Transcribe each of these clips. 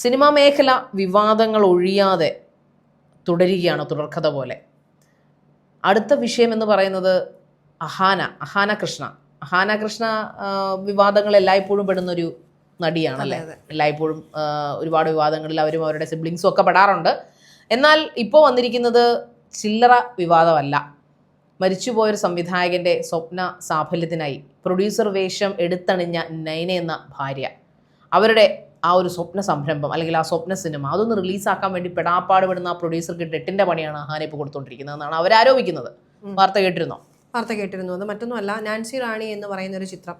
Cinema മേഖല വിവാദങ്ങൾ ഒഴിയാതെ തുടരുകയാണ് തുടർക്കഥ പോലെ. അടുത്ത വിഷയം എന്ന് പറയുന്നത് അഹാന അഹാന കൃഷ്ണ അഹാന കൃഷ്ണ വിവാദങ്ങൾ എല്ലായ്പ്പോഴും പെടുന്നൊരു നടിയാണല്ലേ എല്ലായ്പ്പോഴും ഒരുപാട് വിവാദങ്ങളിൽ അവരും അവരുടെ സിബ്ലിങ്സും ഒക്കെ പെടാറുണ്ട്. എന്നാൽ ഇപ്പോൾ വന്നിരിക്കുന്നത് ചില്ലറ വിവാദമല്ല. മരിച്ചുപോയൊരു സംവിധായകന്റെ സ്വപ്ന സാഫല്യത്തിനായി പ്രൊഡ്യൂസർ വേഷം എടുത്തണിഞ്ഞ നൈന എന്ന ഭാര്യ. അവരുടെ ആ ഒരു സ്വപ്ന സംരംഭം അല്ലെങ്കിൽ ആ സ്വപ്ന സിനിമ അതൊന്ന് റിലീസാക്കാൻ വേണ്ടി പെടാപ്പാട് പെടുന്ന ആ പ്രൊഡ്യൂസർക്ക് എട്ടിന്റെ പണിയാണ് അഹാന ഇപ്പോൾ കൊടുത്തോണ്ടിരിക്കുന്നത് എന്നാണ് അവർ ആരോപിക്കുന്നത്. വാർത്ത കേട്ടിരുന്നോ? വാർത്ത കേട്ടിരുന്നു. അത് മറ്റൊന്നുമല്ല നാൻസി റാണി എന്ന് പറയുന്ന ഒരു ചിത്രം.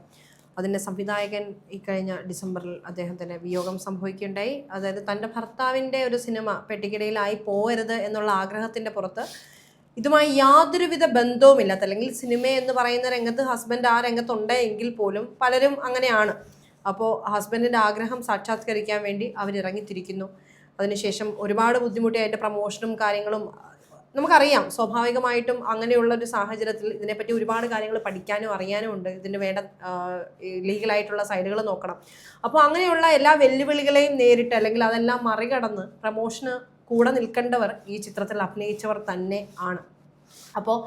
അതിന്റെ സംവിധായകൻ ഇക്കഴിഞ്ഞ ഡിസംബറിൽ അദ്ദേഹത്തിന് വിയോഗം സംഭവിക്കുകയുണ്ടായി. അതായത് തന്റെ ഭർത്താവിന്റെ ഒരു സിനിമ പെട്ടിക്കിടയിലായി പോകരുത് എന്നുള്ള ആഗ്രഹത്തിന്റെ പുറത്ത് ഇതുമായി യാതൊരുവിധ ബന്ധവുമില്ലാത്ത അല്ലെങ്കിൽ സിനിമ എന്ന് പറയുന്ന രംഗത്ത് ഹസ്ബൻഡ് ആ രംഗത്തുണ്ട് എങ്കിൽ പോലും പലരും അങ്ങനെയാണ്. അപ്പോൾ ഹസ്ബൻഡിന്റെ ആഗ്രഹം സാക്ഷാത്കരിക്കാൻ വേണ്ടി അവരിറങ്ങിത്തിരിക്കുന്നു. അതിനുശേഷം ഒരുപാട് ബുദ്ധിമുട്ടി അതിന്റെ പ്രമോഷനും കാര്യങ്ങളും നമുക്കറിയാം. സ്വാഭാവികമായിട്ടും അങ്ങനെയുള്ള ഒരു സാഹചര്യത്തിൽ ഇതിനെപ്പറ്റി ഒരുപാട് കാര്യങ്ങൾ പഠിക്കാനും അറിയാനും ഉണ്ട്. ഇതിന് വേണ്ട ലീഗലായിട്ടുള്ള സൈഡുകൾ നോക്കണം. അപ്പോൾ അങ്ങനെയുള്ള എല്ലാ വെല്ലുവിളികളെയും നേരിട്ട് അല്ലെങ്കിൽ അതെല്ലാം മറികടന്ന് പ്രമോഷന് കൂടെ നിൽക്കേണ്ടവർ ഈ ചിത്രത്തിൽ അഭിനയിച്ചവർ തന്നെ ആണ്. അപ്പോൾ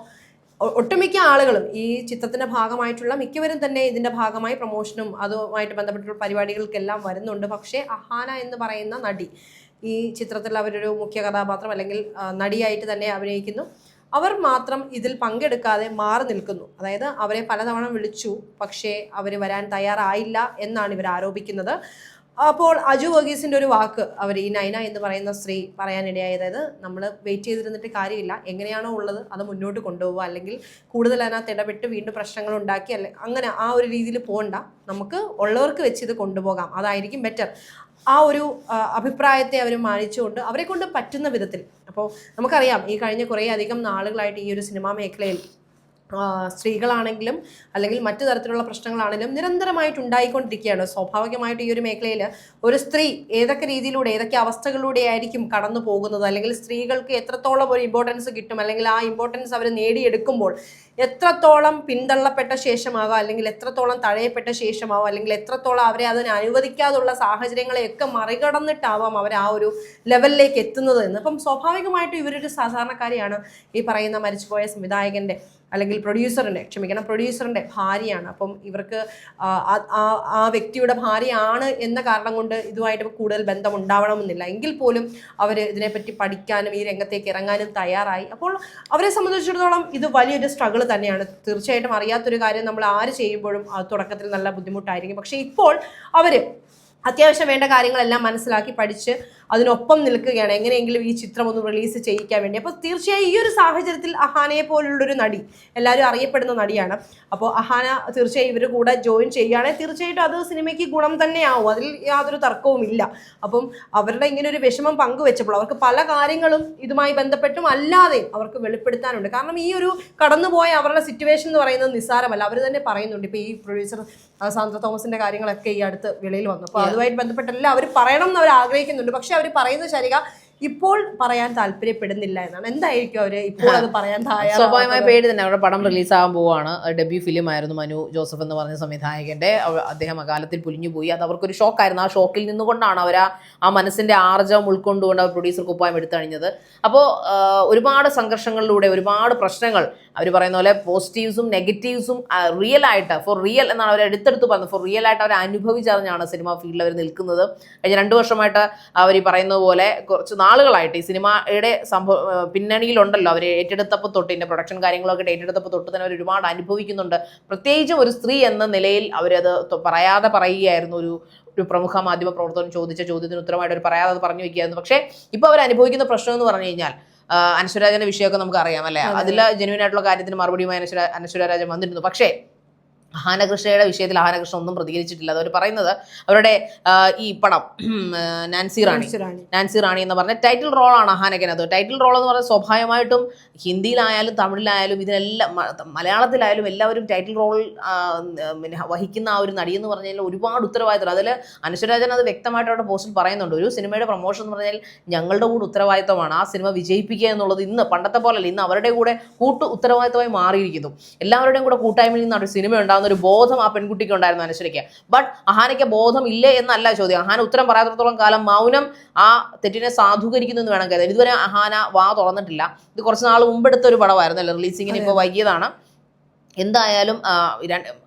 ഒട്ടുമിക്ക ആളുകളും ഈ ചിത്രത്തിന്റെ ഭാഗമായിട്ടുള്ള മിക്കവരും തന്നെ ഇതിന്റെ ഭാഗമായി പ്രൊമോഷനും അതുമായിട്ട് ബന്ധപ്പെട്ടുള്ള പരിപാടികൾക്കെല്ലാം വരുന്നുണ്ട്. പക്ഷേ അഹാന എന്ന് പറയുന്ന നടി ഈ ചിത്രത്തിൽ അവരൊരു മുഖ്യ കഥാപാത്രം അല്ലെങ്കിൽ നടിയായിട്ട് തന്നെ അഭിനയിക്കുന്നു. അവർ മാത്രം ഇതിൽ പങ്കെടുക്കാതെ മാറി നിൽക്കുന്നു. അതായത് അവരെ പലതവണ വിളിച്ചു പക്ഷേ അവർ വരാൻ തയ്യാറായില്ല എന്നാണ് ഇവർ ആരോപിക്കുന്നത്. അപ്പോൾ അജു വർഗീസിന്റെ ഒരു വാക്ക് അവർ ഈ നൈന എന്ന് പറയുന്ന സ്ത്രീ പറയാനിടയായത് അതായത് നമ്മൾ വെയിറ്റ് ചെയ്തിരുന്നിട്ട് കാര്യമില്ല. എങ്ങനെയാണോ ഉള്ളത് അത് മുന്നോട്ട് കൊണ്ടുപോകുക അല്ലെങ്കിൽ കൂടുതൽ അതിനകത്ത് ഇടപെട്ട് വീണ്ടും പ്രശ്നങ്ങൾ ഉണ്ടാക്കി അല്ലെ അങ്ങനെ ആ ഒരു രീതിയിൽ പോകണ്ട. നമുക്ക് ഉള്ളവർക്ക് വെച്ച് ഇത് കൊണ്ടുപോകാം. അതായിരിക്കും ബെറ്റർ ആ ഒരു അഭിപ്രായത്തെ അവർ മാനിച്ചുകൊണ്ട് അവരെ കൊണ്ട് പറ്റുന്ന വിധത്തിൽ. അപ്പോൾ നമുക്കറിയാം ഈ കഴിഞ്ഞ കുറേ അധികം നാളുകളായിട്ട് ഈ ഒരു സിനിമാ മേഖലയിൽ സ്ത്രീകളാണെങ്കിലും അല്ലെങ്കിൽ മറ്റു തരത്തിലുള്ള പ്രശ്നങ്ങളാണെങ്കിലും നിരന്തരമായിട്ട് ഉണ്ടായിക്കൊണ്ടിരിക്കുകയാണ് സ്വാഭാവികമായിട്ട് ഈ ഒരു മേഖലയിൽ ഒരു സ്ത്രീ ഏതൊക്കെ രീതിയിലൂടെ ഏതൊക്കെ അവസ്ഥകളിലൂടെ ആയിരിക്കും കടന്നു പോകുന്നത്? അല്ലെങ്കിൽ സ്ത്രീകൾക്ക് എത്രത്തോളം ഒരു ഇമ്പോർട്ടൻസ് കിട്ടും? അല്ലെങ്കിൽ ആ ഇമ്പോർട്ടൻസ് അവർ നേടിയെടുക്കുമ്പോൾ എത്രത്തോളം പിന്തള്ളപ്പെട്ട ശേഷമാകാം അല്ലെങ്കിൽ എത്രത്തോളം തഴയപ്പെട്ട ശേഷമാവാം? അല്ലെങ്കിൽ എത്രത്തോളം അവരെ അതിന് അനുവദിക്കാതുള്ള സാഹചര്യങ്ങളെയൊക്കെ മറികടന്നിട്ടാവാം അവർ ആ ഒരു ലെവലിലേക്ക് എത്തുന്നത് എന്ന്. അപ്പം സ്വാഭാവികമായിട്ടും ഇവരൊരു സാധാരണക്കാരിയാണ് ഈ പറയുന്ന മരിച്ചുപോയ സംവിധായകന്റെ അല്ലെങ്കിൽ പ്രൊഡ്യൂസറിന്റെ ക്ഷമിക്കണം പ്രൊഡ്യൂസറിന്റെ ഭാര്യയാണ്. അപ്പം ഇവർക്ക് ആ, വ്യക്തിയുടെ ഭാര്യയാണ് എന്ന കാരണം കൊണ്ട് ഇതുമായിട്ട് കൂടുതൽ ബന്ധം ഉണ്ടാവണമെന്നില്ല എങ്കിൽ പോലും അവർ ഇതിനെപ്പറ്റി പഠിക്കാനും ഈ രംഗത്തേക്ക് ഇറങ്ങാനും തയ്യാറായി. അപ്പോൾ അവരെ സംബന്ധിച്ചിടത്തോളം ഇത് വലിയൊരു സ്ട്രഗിൾ തന്നെയാണ്. തീർച്ചയായിട്ടും അറിയാത്തൊരു കാര്യം നമ്മൾ ആര് ചെയ്യുമ്പോഴും തുടക്കത്തിൽ നല്ല ബുദ്ധിമുട്ടായിരിക്കും. പക്ഷേ ഇപ്പോൾ അവർ അത്യാവശ്യം വേണ്ട കാര്യങ്ങളെല്ലാം മനസ്സിലാക്കി പഠിച്ച് അതിനൊപ്പം നിൽക്കുകയാണ്. എങ്ങനെയെങ്കിലും ഈ ചിത്രം ഒന്ന് റിലീസ് ചെയ്യിക്കാൻ വേണ്ടി. അപ്പോൾ തീർച്ചയായും ഈ ഒരു സാഹചര്യത്തിൽ അഹാനയെ പോലുള്ളൊരു നടി എല്ലാവരും അറിയപ്പെടുന്ന നടിയാണ്. അപ്പോൾ അഹാന തീർച്ചയായും ഇവർ കൂടെ ജോയിൻ ചെയ്യുകയാണെങ്കിൽ തീർച്ചയായിട്ടും അത് സിനിമയ്ക്ക് ഗുണം തന്നെയാവും. അതിൽ യാതൊരു തർക്കവും ഇല്ല. അപ്പം അവരുടെ ഇങ്ങനെ ഒരു വിഷമം പങ്കുവെച്ചപ്പോൾ അവർക്ക് പല കാര്യങ്ങളും ഇതുമായി ബന്ധപ്പെട്ടും അല്ലാതെയും അവർക്ക് വെളിപ്പെടുത്താനുണ്ട്. കാരണം ഈ ഒരു കടന്നുപോയ അവരുടെ സിറ്റുവേഷൻ എന്ന് പറയുന്നത് നിസ്സാരമല്ല. അവർ തന്നെ പറയുന്നുണ്ട്. ഇപ്പോൾ ഈ പ്രൊഡ്യൂസർ സാന്ദ്ര തോമസിന്റെ കാര്യങ്ങളൊക്കെ ഈ അടുത്ത് വെളിയിൽ വന്നു. അപ്പോൾ അതുമായിട്ട് ബന്ധപ്പെട്ടെല്ലാം അവർ പറയണം എന്ന് അവർ ആഗ്രഹിക്കുന്നുണ്ട്. പക്ഷെ അവർ പറയുന്നത് ശരിക ഇപ്പോൾ പറയാൻ താല്പര്യപ്പെടുന്നില്ല എന്നാണ്. എന്തായിരിക്കും അവർ ഇപ്പോൾ അത് പറയാൻ സ്വാഭാവികമായ പേടി പേര് തന്നെ. അവരുടെ പടം റിലീസാകാൻ പോവാണ്. ഡെബ്യൂ ഫിലിം ആയിരുന്നു മനു ജോസഫ് എന്ന് പറഞ്ഞ സംവിധായകന്റെ. അദ്ദേഹം അകാലത്തിൽ പുലിഞ്ഞു പോയി. അത് അവർക്കൊരു ഷോക്കായിരുന്നു. ആ ഷോക്കിൽ നിന്നുകൊണ്ടാണ് അവർ ആ മനസ്സിന്റെ ആർജവം ഉൾക്കൊണ്ടുകൊണ്ട് അവർ പ്രൊഡ്യൂസർ കുപ്പായം എടുത്തണിഞ്ഞത്. അപ്പോൾ ഒരുപാട് സംഘർഷങ്ങളിലൂടെ ഒരുപാട് പ്രശ്നങ്ങൾ അവർ പറയുന്ന പോലെ പോസിറ്റീവ്സും നെഗറ്റീവ്സും റിയൽ ആയിട്ട് ഫോർ റിയൽ എന്നാണ് അവർ എടുത്തെടുത്ത് പറഞ്ഞത്. ഫോർ റിയൽ ആയിട്ട് അവർ അനുഭവിച്ചറിഞ്ഞാണ് സിനിമ ഫീൽഡിൽ അവർ നിൽക്കുന്നത്. കഴിഞ്ഞ രണ്ട് വർഷമായിട്ട് അവർ ഈ പറയുന്നത് പോലെ കുറച്ച് നാളുകളായിട്ട് ഈ സിനിമയുടെ സംഭവ പിന്നണിയിലുണ്ടല്ലോ. അവർ ഏറ്റെടുത്തപ്പോൾ തൊട്ട് ഇതിന്റെ പ്രൊഡക്ഷൻ കാര്യങ്ങളൊക്കെ ഏറ്റെടുത്തപ്പോൾ തൊട്ട് തന്നെ അവർ ഒരുപാട് അനുഭവിക്കുന്നുണ്ട്. പ്രത്യേകിച്ചും ഒരു സ്ത്രീ എന്ന നിലയിൽ അവരത് പറയാതെ പറയുകയായിരുന്നു. ഒരു ഒരു പ്രമുഖ മാധ്യമ പ്രവർത്തകൻ ചോദിച്ച ചോദ്യത്തിന് ഉത്തരമായിട്ട് അവർ പറയാതെ അത് പറഞ്ഞു വെക്കുകയായിരുന്നു. പക്ഷേ ഇപ്പോൾ അവർ അനുഭവിക്കുന്ന പ്രശ്നം എന്ന് പറഞ്ഞു കഴിഞ്ഞാൽ അനശ്വരാജന്റെ വിഷയമൊക്കെ നമുക്ക് അറിയാം അല്ലേ? അതെ. അതിൽ ജെന്യൂൻ ആയിട്ടുള്ള കാര്യത്തിന് മറുപടിയുമായി അനശ്വര അനശ്വരാജൻ വന്നിരുന്നു. പക്ഷേ ഹാനകൃഷ്ണയുടെ വിഷയത്തിൽ ആനകൃഷ്ണ ഒന്നും പ്രതികരിച്ചിട്ടില്ല. അതവർ പറയുന്നത് അവരുടെ ഈ പടം നാൻസി റാണി. നാൻസി റാണി. എന്ന് പറഞ്ഞ ടൈറ്റിൽ റോളാണ് അഹാനക്കനത് ടൈറ്റിൽ റോൾ എന്ന് പറഞ്ഞാൽ സ്വാഭാവികമായിട്ടും ഹിന്ദിയിലായാലും തമിഴിലായാലും ഇതിനെല്ലാം മലയാളത്തിലായാലും എല്ലാവരും ടൈറ്റിൽ റോൾ പിന്നെ വഹിക്കുന്ന ആ ഒരു നടി എന്ന് പറഞ്ഞാൽ ഒരുപാട് ഉത്തരവാദിത്തം. അതിൽ അനശ്വരാജൻ അത് വ്യക്തമായിട്ട് അവരുടെ പോസ്റ്റിൽ പറയുന്നുണ്ട്. ഒരു സിനിമയുടെ പ്രൊമോഷൻ എന്ന് പറഞ്ഞാൽ ഞങ്ങളുടെ കൂടെ ഉത്തരവാദിത്തമാണ് ആ സിനിമ വിജയിപ്പിക്കുക എന്നുള്ളത് ഇന്ന് പണ്ടത്തെ പോലല്ല ഇന്ന് അവരുടെ കൂടെ കൂട്ടു ഉത്തരവാദിത്തമായി മാറിയിരിക്കുന്നു. എല്ലാവരുടെയും കൂടെ കൂട്ടായ്മയിൽ നിന്നാണ് ഒരു സിനിമ ഉണ്ടാകുന്ന എന്താണെന്നൊരു ബോധം ആ പെൺകുട്ടിക്ക് ഉണ്ടായിരുന്നു അനശ്വരയ്ക്ക്. ബട്ട് അഹാനയ്ക്ക് ബോധം ഇല്ലേ എന്നല്ല ചോദ്യം. അഹാന ഉത്തരം പറയാത്തത്തോളം കാലം മൗനം ആ തെറ്റിനെ സാധൂകരിക്കുന്നു എന്ന് വേണം കരുതാൻ. ഇതുവരെ അഹാന വാ തുറന്നിട്ടില്ല. ഇത് കുറച്ച് നാൾ മുമ്പെടുത്ത ഒരു പടമായിരുന്നല്ലോ റിലീസിങ്ങിന് ഇപ്പോൾ വൈകിയതാണ്. എന്തായാലും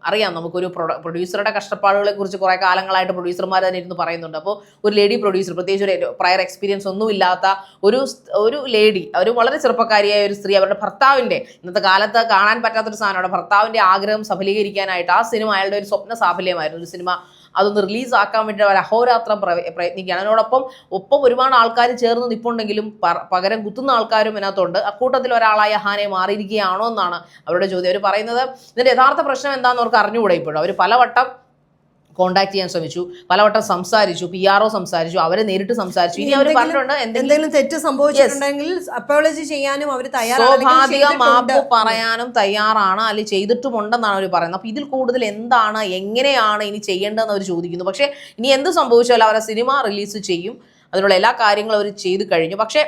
അറിയാം നമുക്കൊരു പ്രൊഡ പ്രൊഡ്യൂസറുടെ കഷ്ടപ്പാടുകളെ കുറിച്ച് കുറേ കാലങ്ങളായിട്ട് പ്രൊഡ്യൂസർമാർ തന്നെ ഇരുന്ന് പറയുന്നുണ്ട്. അപ്പോൾ ഒരു ലേഡി പ്രൊഡ്യൂസർ പ്രത്യേകിച്ച് ഒരു പ്രയർ എക്സ്പീരിയൻസ് ഒന്നും ഇല്ലാത്ത ഒരു ഒരു ലേഡി ഒരു വളരെ ചെറുപ്പക്കാരിയായ ഒരു സ്ത്രീ അവരുടെ ഭർത്താവിന്റെ ഇന്നത്തെ കാലത്ത് കാണാൻ പറ്റാത്തൊരു സാധനമാണ് ഭർത്താവിന്റെ ആഗ്രഹം സഫലീകരിക്കാനായിട്ട് ആ സിനിമ അയാളുടെ ഒരു സ്വപ്ന സാഫല്യമായിരുന്നു. ഒരു സിനിമ അതൊന്ന് റിലീസ് ആക്കാൻ വേണ്ടി അവർ അഹോരാത്രം പ്രയത്നിക്കുകയാണ്. അതിനോടൊപ്പം ഒപ്പം ഒരുപാട് ആൾക്കാർ ചേർന്ന് നിൽപ്പുണ്ടെങ്കിലും പകരം കുത്തുന്ന ആൾക്കാരും ഇതിനകത്തുണ്ട്. അക്കൂട്ടത്തിൽ ഒരാളായ ഹാനെ മാറിയിരിക്കുകയാണോ എന്നാണ് അവരുടെ ചോദ്യം. അവർ പറയുന്നത് ഇതിന്റെ യഥാർത്ഥ പ്രശ്നം എന്താണെന്ന് അവർക്ക് അറിഞ്ഞുകൂടെ ഇപ്പോഴും. അവർ പലവട്ടം കോണ്ടാക്ട് ചെയ്യാൻ ശ്രമിച്ചു. പലവട്ടം സംസാരിച്ചു പി ആർ ഒ സംസാരിച്ചു അവരെ നേരിട്ട് സംസാരിച്ചു. ഇനി അവർ പറഞ്ഞിട്ടുണ്ട് എന്തെങ്കിലും തെറ്റ് സംഭവിച്ചിട്ടുണ്ടെങ്കിൽ അപ്പോളജി ചെയ്യാനും അവർ സ്വാഭാവിക മാപ്പ് തയ്യാറാണ് പറയാനും തയ്യാറാണ് അല്ലെങ്കിൽ ചെയ്തിട്ടുമുണ്ടെന്നാണ് അവർ പറയുന്നത്. അപ്പൊ ഇതിൽ കൂടുതൽ എന്താണ് എങ്ങനെയാണ് ഇനി ചെയ്യേണ്ടതെന്ന് അവർ ചോദിക്കുന്നു. പക്ഷേ ഇനി എന്ത് സംഭവിച്ചാലും അവരെ സിനിമ റിലീസ് ചെയ്യും. അതിനുള്ള എല്ലാ കാര്യങ്ങളും അവർ ചെയ്തു കഴിഞ്ഞു. പക്ഷേ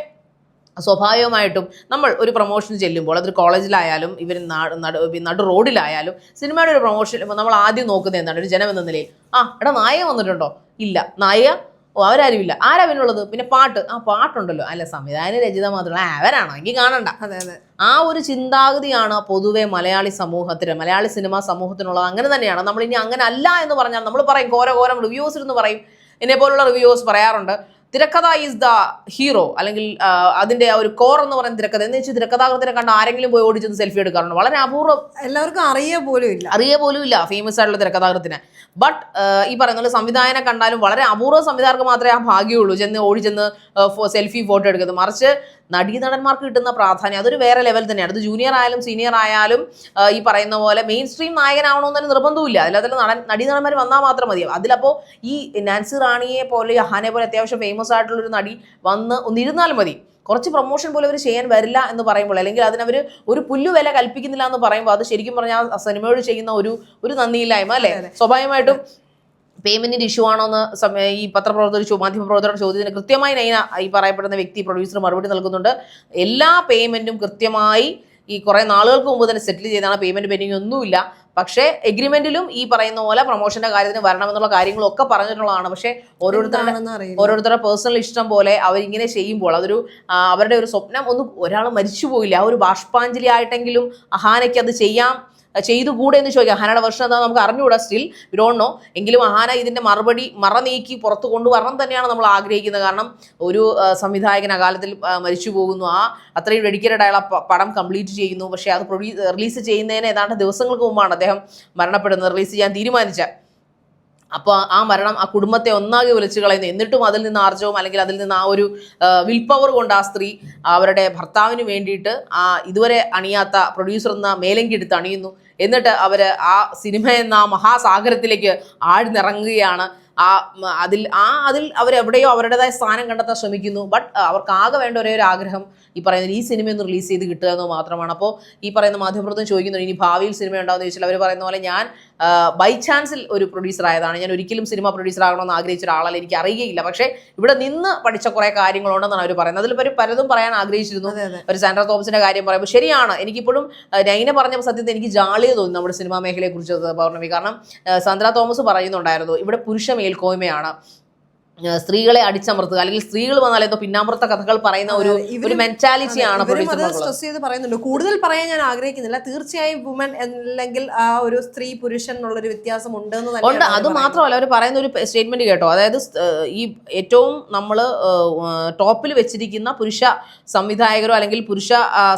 സ്വാഭാവികമായിട്ടും നമ്മൾ ഒരു പ്രൊമോഷൻ ചെല്ലുമ്പോൾ അതൊരു കോളേജിലായാലും ഇവർ നാട് നടു നടു റോഡിലായാലും സിനിമയുടെ ഒരു പ്രൊമോഷൻ നമ്മൾ ആദ്യം നോക്കുന്നത് എന്താണ്? ഒരു ജനം എന്ന നിലയിൽ. ആ എടാ നായക വന്നിട്ടുണ്ടോ? ഇല്ല. നായക ഓ അവരാരും ഇല്ല ആരാ പിന്നുള്ളത് പിന്നെ പാട്ട്. ആ പാട്ടുണ്ടല്ലോ. അല്ല സംവിധാന രചിത മാത്രമല്ല. അവരാണോ എങ്കിൽ കാണണ്ട. അതെ അതെ. ആ ഒരു ചിന്താഗതിയാണ് പൊതുവെ മലയാളി സമൂഹത്തിന് മലയാളി സിനിമാ സമൂഹത്തിനുള്ളത്. അങ്ങനെ തന്നെയാണ്. നമ്മൾ ഇനി അങ്ങനെ അല്ല എന്ന് പറഞ്ഞാൽ നമ്മൾ പറയും. ഘോര ഘോരം റിവ്യൂസ് എന്ന് പറയും. എന്നെ പോലുള്ള റിവ്യൂസ് പറയാറുണ്ട്. തിരക്കഥ ഈസ് ദ ഹീറോ അല്ലെങ്കിൽ അതിന്റെ ആ ഒരു കോർ എന്ന് പറയുന്ന തിരക്കഥ. എന്ന് വെച്ചാൽ തിരക്കഥാകൃത്തിനെ കണ്ട് ആരെങ്കിലും പോയി ഓടിച്ചെന്ന് സെൽഫി എടുക്കാറുണ്ട്. വളരെ അപൂർവം എല്ലാവർക്കും അറിയ പോലും ഇല്ല. അറിയ പോലും ഇല്ല ഫേമസ് ആയിട്ടുള്ള തിരക്കഥാകൃത്തിനെ. ബട്ട് ഈ പറയുന്ന സംവിധായനെ സംവിധായകനെ കണ്ടാലും വളരെ അപൂർവ സംവിധായകർക്ക് മാത്രമേ ആ ഭാഗ്യമുള്ളൂ. ചെന്ന് ഓടിച്ചെന്ന് ചെന്ന് സെൽഫി ഫോട്ടോ എടുക്കുന്നത്. മറിച്ച് നടീനടന്മാർക്ക് കിട്ടുന്ന പ്രാധാന്യം അതൊരു വേറെ ലെവൽ തന്നെയാണ്. അത് ജൂനിയർ ആയാലും സീനിയർ ആയാലും ഈ പറയുന്ന പോലെ മെയിൻ സ്ട്രീം നായകനാവണമെന്ന് തന്നെ നിർബന്ധമില്ല അതിൽ നടൻ നടീനടന്മാർ വന്നാൽ മാത്രം മതിയാവും അതിലപ്പോൾ ഈ നാൻസി റാണിയെ പോലെ അഹാനെ പോലെ അത്യാവശ്യം ഫേമസ് ആയിട്ടുള്ള ഒരു നടി വന്ന് ഒന്നിരുന്നാൽ മതി. കുറച്ച് പ്രൊമോഷൻ പോലും അവർ ചെയ്യാൻ വരില്ല എന്ന് പറയുമ്പോൾ അല്ലെങ്കിൽ അതിനവർ ഒരു പുല്ലു വില കൽപ്പിക്കുന്നില്ല എന്ന് പറയുമ്പോൾ അത് ശരിക്കും പറഞ്ഞാൽ ആ സിനിമയോട് ചെയ്യുന്ന ഒരു ഒരു നന്ദിയില്ലായ്മ അല്ലേ? സ്വാഭാവികമായിട്ടും പേയ്മെന്റിന്റെ ഇഷ്യൂ ആണോ എന്ന് ഈ പത്രപ്രവർത്തകർ മാധ്യമപ്രവർത്തകരുടെ ചോദ്യത്തിന് കൃത്യമായി നൈന ഈ പറയപ്പെടുന്ന വ്യക്തി പ്രൊഡ്യൂസർ മറുപടി നൽകുന്നുണ്ട്. എല്ലാ പേയ്മെന്റും കൃത്യമായി ഈ കുറെ നാളുകൾക്ക് മുമ്പ് തന്നെ സെറ്റിൽ ചെയ്താണ് പേയ്മെന്റ് പെൻഡിങ് ഒന്നുമില്ല. പക്ഷേ എഗ്രിമെന്റിലും ഈ പറയുന്ന പോലെ പ്രൊമോഷന്റെ കാര്യത്തിന് വരണമെന്നുള്ള കാര്യങ്ങളൊക്കെ പറഞ്ഞിട്ടുള്ളതാണ്. പക്ഷേ ഓരോരുത്തരുടെ ഓരോരുത്തരുടെ പേഴ്സണൽ ഇഷ്ടം പോലെ അവരിങ്ങനെ ചെയ്യുമ്പോൾ അതൊരു അവരുടെ ഒരു സ്വപ്നം ഒന്നും ഒരാൾ മരിച്ചു പോയില്ല ആ ഒരു ബാഷ്പാഞ്ജലി ആയിട്ടെങ്കിലും അഹാനയ്ക്ക് അത് ചെയ്യാം. ചെയ്തുകൂടെ എന്ന് ചോദിക്കാം. അഹാനയുടെ വർഷം എന്താ നമുക്ക് അറിഞ്ഞുകൂടാ സ്റ്റിൽ വിരോണോ എങ്കിലും ഹാന ഇതിന്റെ മറുപടി മറ നീക്കി പുറത്ത് കൊണ്ടുവരണം തന്നെയാണ് നമ്മൾ ആഗ്രഹിക്കുന്നത്. കാരണം ഒരു സംവിധായകൻ അകാലത്തിൽ മരിച്ചു പോകുന്നു. ആ അത്രയും ഡെഡിക്കേറ്റഡ് അയാൾ പടം കംപ്ലീറ്റ് ചെയ്യുന്നു. പക്ഷേ അത് റിലീസ് ചെയ്യുന്നതിന് ഏതാണ്ട് ദിവസങ്ങൾക്ക് മുമ്പാണ് അദ്ദേഹം മരണപ്പെടുന്നത്. റിലീസ് ചെയ്യാൻ തീരുമാനിച്ച അപ്പോൾ ആ മരണം ആ കുടുംബത്തെ ഒന്നാകെ വിളിച്ചു കളയുന്നു എന്നിട്ടും അതിൽ നിന്ന് ആർജവും അല്ലെങ്കിൽ അതിൽ നിന്ന് ആ ഒരു വിൽ പവർ കൊണ്ട് ആ സ്ത്രീ അവരുടെ ഭർത്താവിന് വേണ്ടിയിട്ട് ആ ഇതുവരെ അണിയാത്ത പ്രൊഡ്യൂസർ എന്ന മേലങ്കി എടുത്ത് അണിയുന്നു. എന്നിട്ട് അവർ ആ സിനിമ എന്ന മഹാസാഗരത്തിലേക്ക് ആഴ്ന്നിറങ്ങുകയാണ്. ആ അതിൽ ആ അതിൽ അവരെവിടെയോ അവരുടേതായ സ്ഥാനം കണ്ടെത്താൻ ശ്രമിക്കുന്നു. ബട്ട് അവർക്ക് ആകെ വേണ്ട ഒരേ ഒരു ആഗ്രഹം ഈ പറയുന്ന ഈ സിനിമ ഒന്ന് റിലീസ് ചെയ്ത് കിട്ടുക എന്ന് മാത്രമാണ്. അപ്പോൾ ഈ പറയുന്ന മാധ്യമപ്രവർത്തനം ചോദിക്കുന്നു ഇനി ഭാവിയിൽ സിനിമ ഉണ്ടാവുമെന്ന് ചോദിച്ചാൽ അവർ പറയുന്ന പോലെ ഞാൻ ബൈ ചാൻസിൽ ഒരു പ്രൊഡ്യൂസർ ആയതാണ്. ഞാൻ ഒരിക്കലും സിനിമ പ്രൊഡ്യൂസർ ആകണമെന്ന് ആഗ്രഹിച്ച ഒരാളല്ല. എനിക്ക് അറിയുകയില്ല. പക്ഷേ ഇവിടെ നിന്ന് പഠിച്ച കുറേ കാര്യങ്ങളുണ്ടെന്നാണ് അവർ പറയുന്നത്. അതിൽ ഒരു പലതും പറയാൻ ആഗ്രഹിച്ചിരുന്നു. ഒരു സാൻഡ്ര തോമസിന്റെ കാര്യം പറയുമ്പോൾ ശരിയാണ്. എനിക്കിപ്പോഴും നൈന പറഞ്ഞ സത്യത്തിൽ എനിക്ക് ജാളിയ തോന്നി നമ്മുടെ സിനിമാ മേഖലയെ കുറിച്ച് പൗർണമി. കാരണം സാന്ദ്ര തോമസ് പറയുന്നുണ്ടായിരുന്നു ഇവിടെ പുരുഷ മേൽക്കോയ്മയാണ്. സ്ത്രീകളെ അടിച്ചമർത്തുക അല്ലെങ്കിൽ സ്ത്രീകൾ വന്നാൽ എന്തോ പിന്നാമ്പുറത്തെ കഥകൾ പറയുന്ന ഒരു ഒരു മെന്റാലിറ്റിയാണ് ആണ് സ്ട്രെസ് ചെയ്ത് പറയുന്നുണ്ട്. കൂടുതൽ പറയാൻ ഞാൻ ആഗ്രഹിക്കുന്നില്ല. തീർച്ചയായും വുമൻ അല്ലെങ്കിൽ ആ ഒരു സ്ത്രീ പുരുഷൻ എന്നുള്ളൊരു വ്യത്യാസം ഉണ്ട് ഉണ്ട്. അത് മാത്രമല്ല അവർ പറയുന്ന ഒരു സ്റ്റേറ്റ്മെന്റ് കേട്ടോ. അതായത് ഈ ഏറ്റവും നമ്മൾ ടോപ്പിൽ വെച്ചിരിക്കുന്ന പുരുഷ സംവിധായകരോ അല്ലെങ്കിൽ പുരുഷ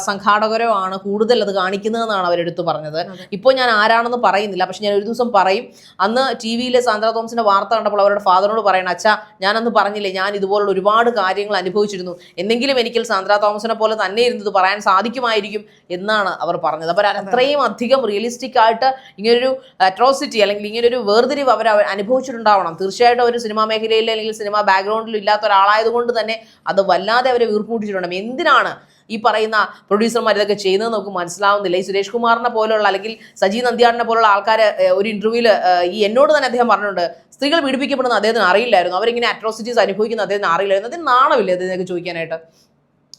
സംഘാടകരോ ആണ് കൂടുതൽ അത് കാണിക്കുന്നതെന്നാണ് അവരെടുത്ത് പറഞ്ഞത്. ഇപ്പോൾ ഞാൻ ആരാണെന്ന് പറയുന്നില്ല. പക്ഷെ ഞാൻ ഒരു ദിവസം പറയും. അന്ന് ടി വിയിലെ സാന്ദ്ര തോമസിന്റെ വാർത്ത കണ്ടപ്പോൾ അവരുടെ ഫാദറിനോട് പറയണം അച്ഛാ ഞാനന്ന് പറഞ്ഞില്ലേ ഞാൻ ഇതുപോലുള്ള ഒരുപാട് കാര്യങ്ങൾ അനുഭവിച്ചിരുന്നു. എന്നെങ്കിലും എനിക്ക് സാന്ദ്ര തോമസിനെ പോലെ തന്നെ ഇരുന്നത് പറയാൻ സാധിക്കുമായിരിക്കും എന്നാണ് അവർ പറഞ്ഞത്. അപ്പോൾ അത്രയും അധികം റിയലിസ്റ്റിക് ആയിട്ട് ഇങ്ങനൊരു അട്രോസിറ്റി അല്ലെങ്കിൽ ഇങ്ങനൊരു വേർതിരിവ് അവർ അനുഭവിച്ചിട്ടുണ്ടാവണം. തീർച്ചയായിട്ടും അവർ സിനിമാ മേഖലയിൽ അല്ലെങ്കിൽ സിനിമാ ബാക്ക്ഗ്രൗണ്ടിൽ ഇല്ലാത്ത ഒരാളായതുകൊണ്ട് തന്നെ അത് വല്ലാതെ അവരെ വീർപ്പുമുട്ടിച്ചിട്ടുണ്ടാവും എന്തിനാണ് ഈ പറയുന്ന പ്രൊഡ്യൂസർമാർ ഇതൊക്കെ ചെയ്യുന്നത് നമുക്ക് മനസ്സിലാവുന്നില്ല. ഈ സുരേഷ് കുമാറിനെ പോലുള്ള അല്ലെങ്കിൽ സജി നന്ദിയാടിനെ പോലുള്ള ആൾക്കാർ ഒരു ഇന്റർവ്യൂവിൽ ഈ എന്നോട് തന്നെ അദ്ദേഹം പറഞ്ഞിട്ടുണ്ട്. സ്ത്രീകൾ പീഡിപ്പിക്കപ്പെടുന്ന അദ്ദേഹത്തിന് അറിയില്ലായിരുന്നു. അവരിങ്ങനെ അട്രോസിറ്റീസ് അനുഭവിക്കുന്ന അദ്ദേഹത്തിന് അറിയില്ലായിരുന്നു. അതിന് നാണമില്ല അദ്ദേഹത്തിനൊക്കെ ചോദിക്കാനായിട്ട്?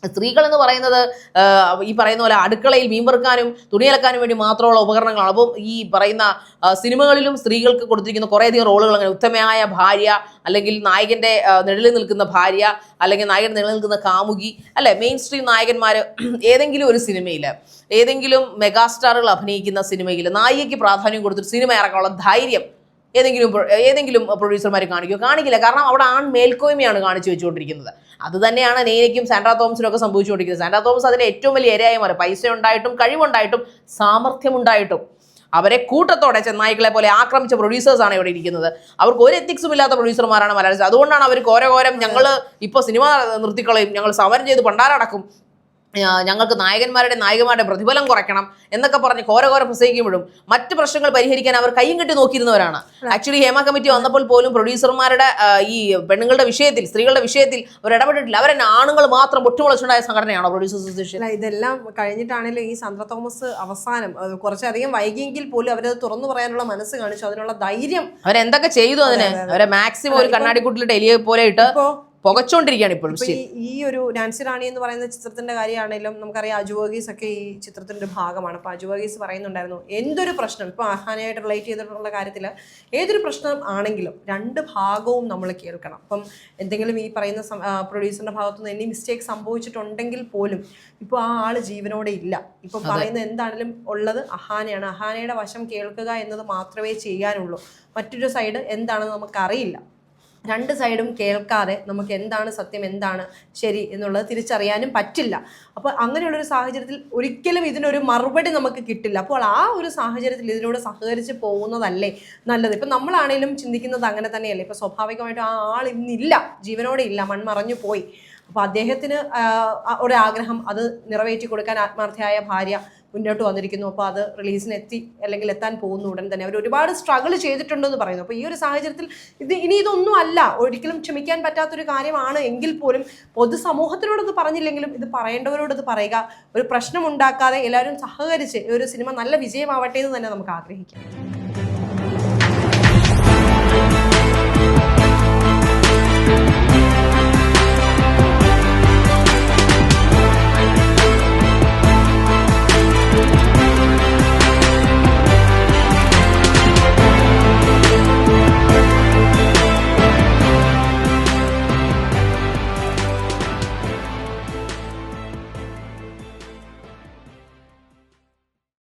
സ്ത്രീകൾ എന്ന് പറയുന്നത് ഈ പറയുന്ന പോലെ അടുക്കളയിൽ മീൻ വറുക്കാനും തുണി അലക്കാനും വേണ്ടി മാത്രമുള്ള ഉപകരണങ്ങളാണ്. അപ്പം ഈ പറയുന്ന സിനിമകളിലും സ്ത്രീകൾക്ക് കൊടുത്തിരിക്കുന്ന കുറേയധികം റോളുകൾ അങ്ങനെ ഉത്തമയായ ഭാര്യ അല്ലെങ്കിൽ നായകന്റെ നിഴലിൽ നിൽക്കുന്ന ഭാര്യ അല്ലെങ്കിൽ നായകൻ നിഴലിൽ നിൽക്കുന്ന കാമുകി അല്ലെ മെയിൻ സ്ട്രീം നായകന്മാർ ഏതെങ്കിലും ഒരു സിനിമയിൽ ഏതെങ്കിലും മെഗാസ്റ്റാറുകൾ അഭിനയിക്കുന്ന സിനിമയിൽ നായികയ്ക്ക് പ്രാധാന്യം കൊടുത്തിട്ട് സിനിമ ഇറക്കാനുള്ള ധൈര്യം ഏതെങ്കിലും ഏതെങ്കിലും പ്രൊഡ്യൂസർമാർ കാണിക്കുമോ കാണിക്കില്ല. കാരണം അവിടെ ആൺ മേൽക്കോയ്മയാണ് കാണിച്ചു വെച്ചുകൊണ്ടിരിക്കുന്നത്. അത് തന്നെയാണ് നെയ്നയ്ക്കും സാൻഡ്ര തോമസിനും ഒക്കെ സംഭവിച്ചുകൊണ്ടിരിക്കുന്നത്. സാൻഡ്ര തോമസ് അതിന് ഏറ്റവും വലിയ ഇരയായി മാറി. പൈസ ഉണ്ടായിട്ടും കഴിവുണ്ടായിട്ടും സാമർഥ്യമുണ്ടായിട്ടും അവരെ കൂട്ടത്തോടെ ചെന്നായ്ക്കളെ പോലെ ആക്രമിച്ച പ്രൊഡ്യൂസേഴ്സാണ് ഇവിടെ ഇരിക്കുന്നത്. അവർക്ക് ഒരു എത്തിക്സും ഇല്ലാത്ത പ്രൊഡ്യൂസർമാരാണ് മലയാളം അതുകൊണ്ടാണ് അവർ ഘോരഘോരം ഞങ്ങൾ ഇപ്പോൾ സിനിമ നിർത്തിക്കളയും ഞങ്ങൾ സമരം ചെയ്ത് പണ്ടാരടക്കും ഞങ്ങൾക്ക് നായകന്മാരുടെ നായികമാരുടെ പ്രതിഫലം കുറയ്ക്കണം എന്നൊക്കെ പറഞ്ഞ് ഘോരഘോര പ്രസംഗിക്കുമ്പോഴും മറ്റ് പ്രശ്നങ്ങൾ പരിഹരിക്കാൻ അവർ കൈയും കെട്ടി നോക്കിയിരുന്നവരാണ്. ആക്ച്വലി ഹേമ കമ്മിറ്റി വന്നപ്പോൾ പോലും പ്രൊഡ്യൂസർമാരുടെ ഈ പെണ്ണുങ്ങളുടെ വിഷയത്തിൽ സ്ത്രീകളുടെ വിഷയത്തിൽ അവർ ഇടപെട്ടിട്ടില്ല. അവരെന്നെ ആണുങ്ങൾ മാത്രം ഒട്ടുമുളച്ചുണ്ടായ സംഘടനയാണോ പ്രൊഡ്യൂസർ അസോസിയേഷൻ ഇതെല്ലാം കഴിഞ്ഞിട്ടാണെങ്കിലും ഈ സന്ദ്ര തോമസ് അവസാനം കുറച്ചധികം വൈകിയെങ്കിൽ പോലും അവരത് തുറന്നു പറയാനുള്ള മനസ്സ് കാണിച്ചു. അതിനുള്ള ധൈര്യം അവരെന്തൊക്കെ ചെയ്തു അതിന്? അവരെ മാക്സിമം ഒരു കണ്ണാടിക്കുട്ടിലിട്ട് എലിയെ പോലെ ഇട്ട് പുകച്ചോണ്ടിരിക്കുകയാണ് ഇപ്പോൾ ഇപ്പൊ ഈ ഒരു നാൻസി റാണി എന്ന് പറയുന്ന ചിത്രത്തിന്റെ കാര്യമാണെങ്കിലും നമുക്കറിയാം അജു വർഗീസ് ഒക്കെ ഈ ചിത്രത്തിന്റെ ഒരു ഭാഗമാണ്. അപ്പൊ അജു വർഗീസ് പറയുന്നുണ്ടായിരുന്നു എന്തൊരു പ്രശ്നം? ഇപ്പൊ ആഹാനയായിട്ട് റിലേറ്റ് ചെയ്തിട്ടുള്ള കാര്യത്തിൽ ഏതൊരു പ്രശ്നം ആണെങ്കിലും രണ്ട് ഭാഗവും നമ്മൾ കേൾക്കണം. അപ്പം എന്തെങ്കിലും ഈ പറയുന്ന പ്രൊഡ്യൂസറിന്റെ ഭാഗത്തു നിന്ന് എനി മിസ്റ്റേക്ക് സംഭവിച്ചിട്ടുണ്ടെങ്കിൽ പോലും ഇപ്പോൾ ആ ആൾ ജീവനോടെ ഇല്ല. ഇപ്പൊ പറയുന്ന എന്താണെങ്കിലും ഉള്ളത് അഹാനയാണ് അഹാനയുടെ വശം കേൾക്കുക എന്നത് മാത്രമേ ചെയ്യാനുള്ളൂ. മറ്റൊരു സൈഡ് എന്താണെന്ന് നമുക്കറിയില്ല. രണ്ട് സൈഡും കേൾക്കാതെ നമുക്ക് എന്താണ് സത്യം എന്താണ് ശരി എന്നുള്ളത് തിരിച്ചറിയാനും പറ്റില്ല. അപ്പോൾ അങ്ങനെയുള്ളൊരു സാഹചര്യത്തിൽ ഒരിക്കലും ഇതിനൊരു മറുപടി നമുക്ക് കിട്ടില്ല. അപ്പോൾ ആ ഒരു സാഹചര്യത്തിൽ ഇതിനോട് സഹകരിച്ച് പോകുന്നതല്ലേ നല്ലത്? ഇപ്പം നമ്മളാണെങ്കിലും ചിന്തിക്കുന്നത് അങ്ങനെ തന്നെയല്ലേ? ഇപ്പോൾ സ്വാഭാവികമായിട്ടും ആ ആൾ ഇന്നില്ല ജീവനോടെ ഇല്ല മൺമറഞ്ഞു പോയി. അപ്പോൾ അദ്ദേഹത്തിന് ഒരു ആഗ്രഹം അത് നിറവേറ്റി കൊടുക്കാൻ ആത്മാർത്ഥയായ ഭാര്യ മുന്നോട്ട് വന്നിരിക്കുന്നു. അപ്പോൾ അത് റിലീസിന് എത്തി അല്ലെങ്കിൽ എത്താൻ പോകുന്നു ഉടൻ തന്നെ. അവർ ഒരുപാട് സ്ട്രഗിൾ ചെയ്തിട്ടുണ്ടെന്ന് പറയുന്നു. അപ്പോൾ ഈ ഒരു സാഹചര്യത്തിൽ ഇത് ഇനി ഇതൊന്നും അല്ല. ഒരിക്കലും ക്ഷമിക്കാൻ പറ്റാത്തൊരു കാര്യമാണ് എങ്കിൽ പോലും പൊതുസമൂഹത്തിനോട് ഇത് പറഞ്ഞില്ലെങ്കിലും ഇത് പറയേണ്ടവരോട് ഇത് പറയുക ഒരു പ്രശ്നം ഉണ്ടാക്കാതെ എല്ലാവരും സഹകരിച്ച് ഒരു സിനിമ നല്ല വിജയമാവട്ടെ എന്ന് തന്നെ നമുക്ക് ആഗ്രഹിക്കാം.